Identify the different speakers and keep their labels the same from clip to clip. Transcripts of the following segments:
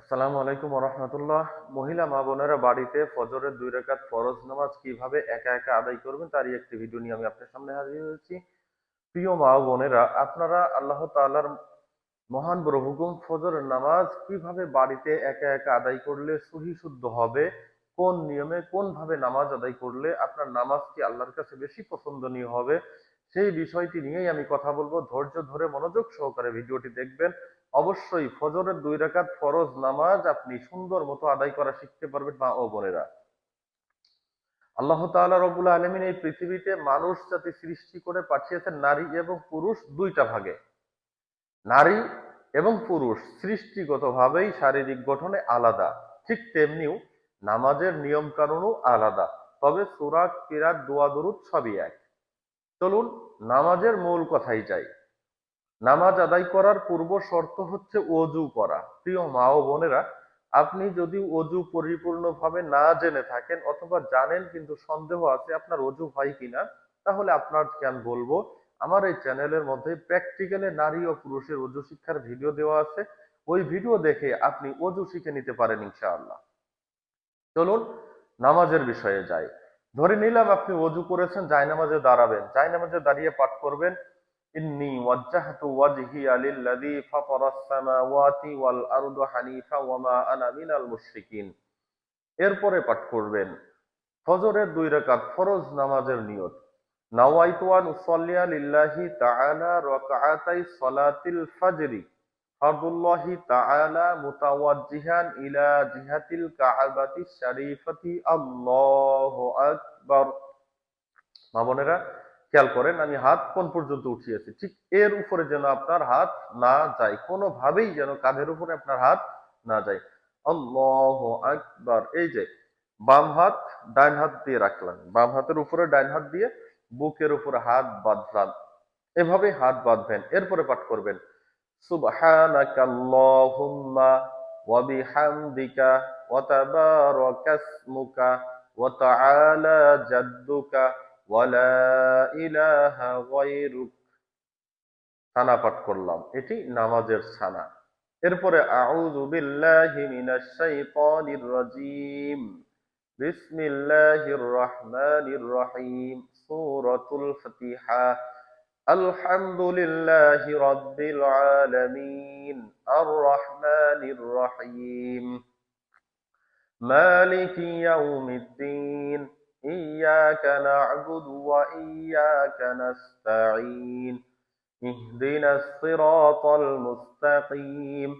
Speaker 1: আসসালামু আলাইকুম রহমতুল্লাহ। মহিলা মা বোনেরা বাড়িতে ফজরের দুই রাকাত ফরজ নামাজ কীভাবে একা একা আদায় করবেন তারই একটি ভিডিও নিয়ে আমি আপনার সামনে হাজির হয়েছি। প্রিয় মা বোনেরা, আপনারা আল্লাহ তাআলার মহান বড় ফজরের নামাজ কীভাবে বাড়িতে একা একা আদায় করলে সহি শুদ্ধ হবে, কোন নিয়মে কোন ভাবে নামাজ আদায় করলে আপনার নামাজ কি আল্লাহর কাছে বেশি পছন্দনীয় হবে, সেই বিষয়টি নিয়েই আমি কথা বলব। ধৈর্য ধরে মনোযোগ সহকারে ভিডিওটি দেখবেন। অবশ্যই ফজরের দুই রাকাত ফরজ নামাজ আপনি সুন্দর মতো আদায় করা শিখতে পারবেন মা ও বোনেরা। আল্লাহ তাআলা রবুল আলমিন এই পৃথিবীতে মানুষ জাতি সৃষ্টি করে পাঠিয়েছেন নারী এবং পুরুষ দুইটা ভাগে। নারী এবং পুরুষ সৃষ্টিগতভাবেই শারীরিক গঠনে আলাদা, ঠিক তেমনিও নামাজের নিয়ম কানুনও আলাদা, তবে সুরাত কিরাত, দোয়া, দরুদ সবই এক। চলুন নামাজের মূল কথাই যাই। নামাজ আদায় করার পূর্ব শর্ত হচ্ছে অজু করা। প্রিয় মা ও বোনেরা, আপনি যদি অজু পরিপূর্ণভাবে না জেনে থাকেন অথবা জানেন কিন্তু সন্দেহ আছে আপনার অজু হয় কিনা, তাহলে আপনার জ্ঞান বলব, আমার এই চ্যানেলের মধ্যে প্র্যাকটিক্যালে নারী ও পুরুষের অজু শিক্ষার ভিডিও দেওয়া আছে। ওই ভিডিও দেখে আপনি অজু শিখে নিতে পারেন ইনশাআল্লাহ। চলুন নামাজের বিষয়ে যাই। ধরে নিলাম আপনি অজু করেছেন, জায়নামাজে দাঁড়াবেন। জায়নামাজে দাঁড়িয়ে পাঠ করবেন। ওয়াজহিয়া লিল্লাযী ফাতারাস সামাওয়াতি ওয়াল আরদা হানিফা ওয়া মা আনা মিনাল মুশরিকিন। এরপরে পাঠ করবেন, ফজরের দুই রাকাত ফরজ নামাজের নিয়ত। নাওয়াইতু আন উসাল্লিয়া লিল্লাহি তাআলা রাকআতাই সালাতিল ফাজরি। ফারদুল্লাহি তাআলা মুতাওয়াজ্জিহান ইলা জিহাতিল কাআবাতি শরীফাতি। আল্লাহু আকবার। মা বোনেরা খেয়াল করেন, আমি হাত কোন পর্যন্ত উঠিয়েছি, ঠিক এর উপরে যেন আপনার হাত না যায়, কোনোভাবেই যেন কাঁধের উপরে আপনার হাত না যায়। আল্লাহ আকবার, এই যে বাম হাত ডাইন হাত দিয়ে রাখলেন, বাম হাতের উপরে ডাইন হাত দিয়ে বুকের উপরে হাত বাঁধলাম এভাবে হাত বাঁধবেন, এরপরে পাঠ করবেন জাদ্দুকা ওয়ালা ইলাহা গায়রুক। সানা পাঠ করলাম। এটি নামাজের সানা এরপরে, আউযু বিল্লাহি মিনাশ শাইতানির রাজীম। বিসমিল্লাহির রহমানির রহিম। সূরাতুল ফাতিহা। إياك نعبد وإياك نستعين اهدنا الصراط المستقيم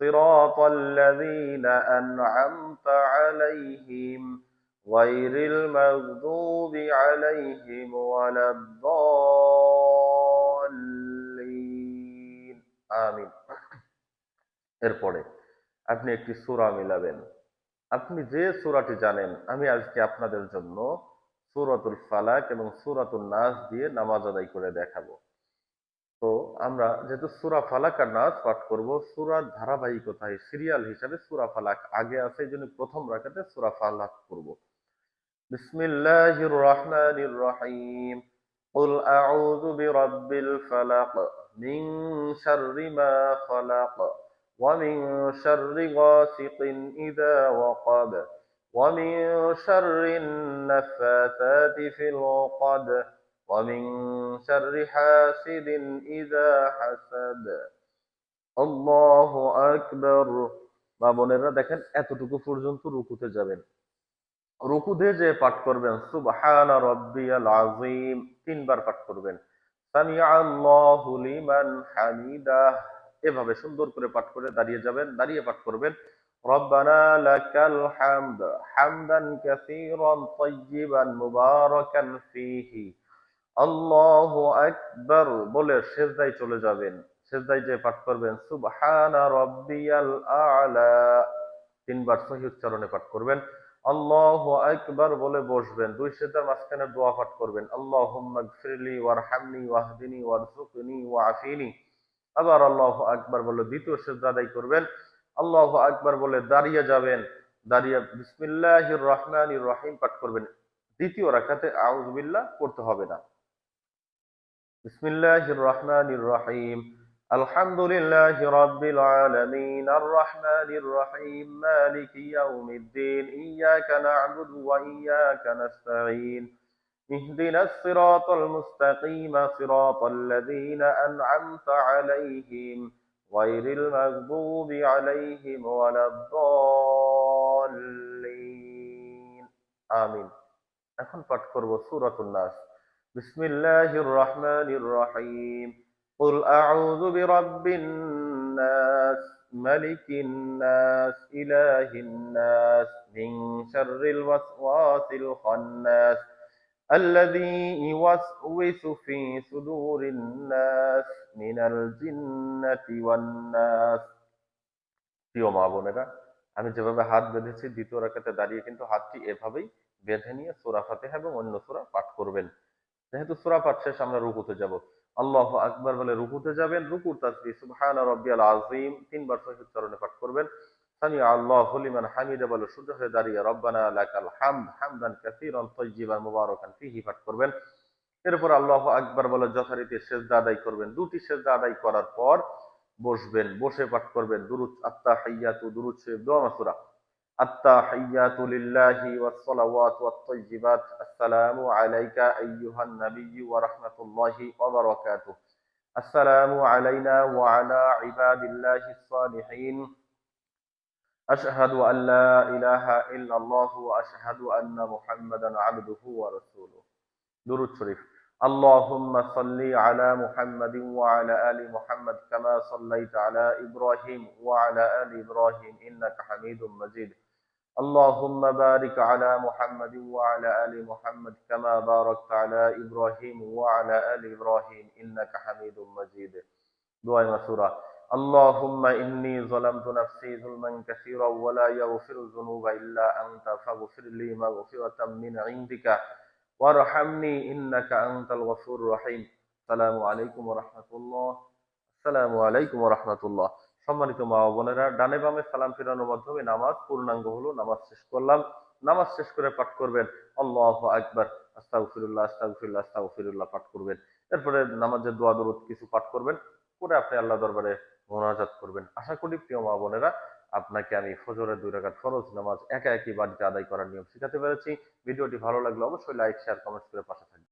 Speaker 1: صراط الذين أنعمت عليهم غير المغضوب عليهم ولا الضالين آمين এরপরে আপনি একটি সূরা মিলাবেন আপনি যে সূরাটি জানেন আমি আজকে আপনাদের জন্য সূরাতুল ফালাক এবং সূরাতুল নাস দিয়ে নামাজ আদায় করে দেখাবো তো আমরা যেহেতু সূরা ফালাক আর নাস পাঠ করব সূরার ধারাবাহিকতায় সিরিয়াল হিসাবে সূরা ফালাক আগে আছে এই জন্য প্রথম রাকাতে সূরা ফালাক করব বিসমিল্লাহির রহমানির রহিম قل أعوذ برب الفلق من شر ما خلق ومن شر غاسق إذا وقب ومن شر النفاثات في العقد ومن شر حاسد إذا حسد الله أكبر মা বোনেরা দেখেন এতটুকু পর্যন্ত রুকুতে যাবেন রুকুতে যে পাঠ করবেন সুবহানা রাব্বিয়াল আযীম তিনবার পাঠ করবেন সামিআ আল্লাহু লিমান হামিদাহ এভাবে সুন্দর করে পাঠ করে দাঁড়িয়ে যাবেন, দাঁড়িয়ে পাঠ করবেন। আল্লাহু বলে সেজদায় চলে যাবেন, সেজদায় যে পাঠ করবেন। সুবহানা তিনবার সহি উচ্চারণে পাঠ করবেন। আল্লাহু আকবার বলে বসবেন। দুই সেজদার মাঝখানে দোয়া পাঠ করবেন। আল্লাহুম্মা গফিরলি ওয়ারহামনি ওয়াহদিনি ওয়ারযুকনি ওয়াআফিনি আবার আল্লাহ আকবার বলে দ্বিতীয় সেজদা আদায় করবেন। আল্লাহ আকবার বলে দাঁড়িয়ে যাবেন, দাঁড়িয়ে বিসমিল্লাহ রহমান রহিম পাঠ করবেন। দ্বিতীয় রাখাতে আউজবিল্লা করতে হবে না। বিসমিল্লাহির রহমানির রহিম। আলহামদুলিল্লাহি রাব্বিল আলামিন। আর রহমানির রহিম। মালিকি ইয়াউমিদ্দিন। ইয়াকা না'বুদু ওয়া ইয়াকা নাস্তাঈন। اهدنا الصراط المستقيم صراط الذين أنعمت عليهم غير المغضوب عليهم ولا الضالين آمين এখন পাঠ করব সূরাতুন নাস বিসমিল্লাহির রহমানির রহিম قل أعوذ برب الناس ملك الناس إله الناس من شر الوسواس الخناس الذي يوسوس في صدور الناس من الجنة والناس প্রিয় মা বোনেরা আমি যেভাবে হাত বেঁধেছি দ্বিতীয় রাকাতে দাঁড়িয়ে কিন্তু হাতটি এভাবেই বেঁধে নিয়ে সূরা ফাতিহা এবং অন্য সূরা পাঠ করবেন যেহেতু সূরা পাঠ শেষ আমরা রুকুতে যাব আল্লাহ আকবার বলে রুকুতে যাবেন রুকুর তাসবিহ সুবহান রাব্বিয়াল আযীম তিনবার সহিহ উচ্চারণে পাঠ করবেন সামি আল্লাহ হলিমান হামিদ বলে সূর্য হয়ে দাঁড়িয়ে, রব্বানা লাকাল হামদ হামদান কাসিরান তাইয়িবান মুবারাকান ফিহি পাঠ করবেন। এরপর আল্লাহ আকবার বলে যথারীতি সেজদা আদায় করবেন। দুটি সেজদা আদায় করার পর বসবেন, বসে পাঠ করবেন। দুরুদ আত্তা হাইয়াতু দুরুদ শরীফ, দোয়া মাসুরা। আত্তা হাইয়াতু লিল্লাহি ওয়াস সালাওয়াতু ওয়াত তাইয়িবাত আসসালামু আলাইকা আইয়ুহান নাবিয়্যু ওয়া রাহমাতুল্লাহি ওয়া বারাকাতুহু। আসসালামু আলাইনা ওয়া আলা ইবাদিল্লাহিস সালিহিন। أشهد أن لا إله إلا الله وأشهد أن محمدا عبده ورسوله. درود شريف. اللهم صل على محمد وعلى آل محمد كما صليت على إبراهيم وعلى آل إبراهيم إنك حميد مجيد. اللهم بارك على محمد وعلى آل محمد كما باركت على إبراهيم وعلى آل إبراهيم إنك حميد مجيد. دعاء مسورة اللهم إني ظلمت نفسي ظلما كثيرا ولا يغفر الذنوب إلا أنت فاغفر لي مغفرة من عندك وارحمني إنك أنت الغفور الرحيم السلام عليكم ورحمة الله السلام عليكم ورحمة الله সম্মানিত মা ও বোনেরা ডানে বামে সালাম ফিরানোর মাধ্যমে নামাজ পূর্ণাঙ্গ হলো নামাজ শেষ করলাম নামাজ শেষ করে পাঠ করবেন আল্লাহ আকবার আস্তাগফিরুল্লাহ আস্তাগফিরুল্লাহ আস্তাগফিরুল্লাহ পাঠ করবেন এরপরে নামাজের দোয়া দরুদ কিছু পাঠ করবেন করে আপনি আল্লাহ দরবারে মোনাজাত করবেন। আশা করি প্রিয় মা বোনেরা, আপনাকে আমি ফজরের দুই রাকাত ফরজ নামাজ একা একই বাড়িতে আদায় করার নিয়ম শেখাতে পেরেছি। ভিডিওটি ভালো লাগলে অবশ্যই লাইক শেয়ার কমেন্টস করে পাশে থাকবেন।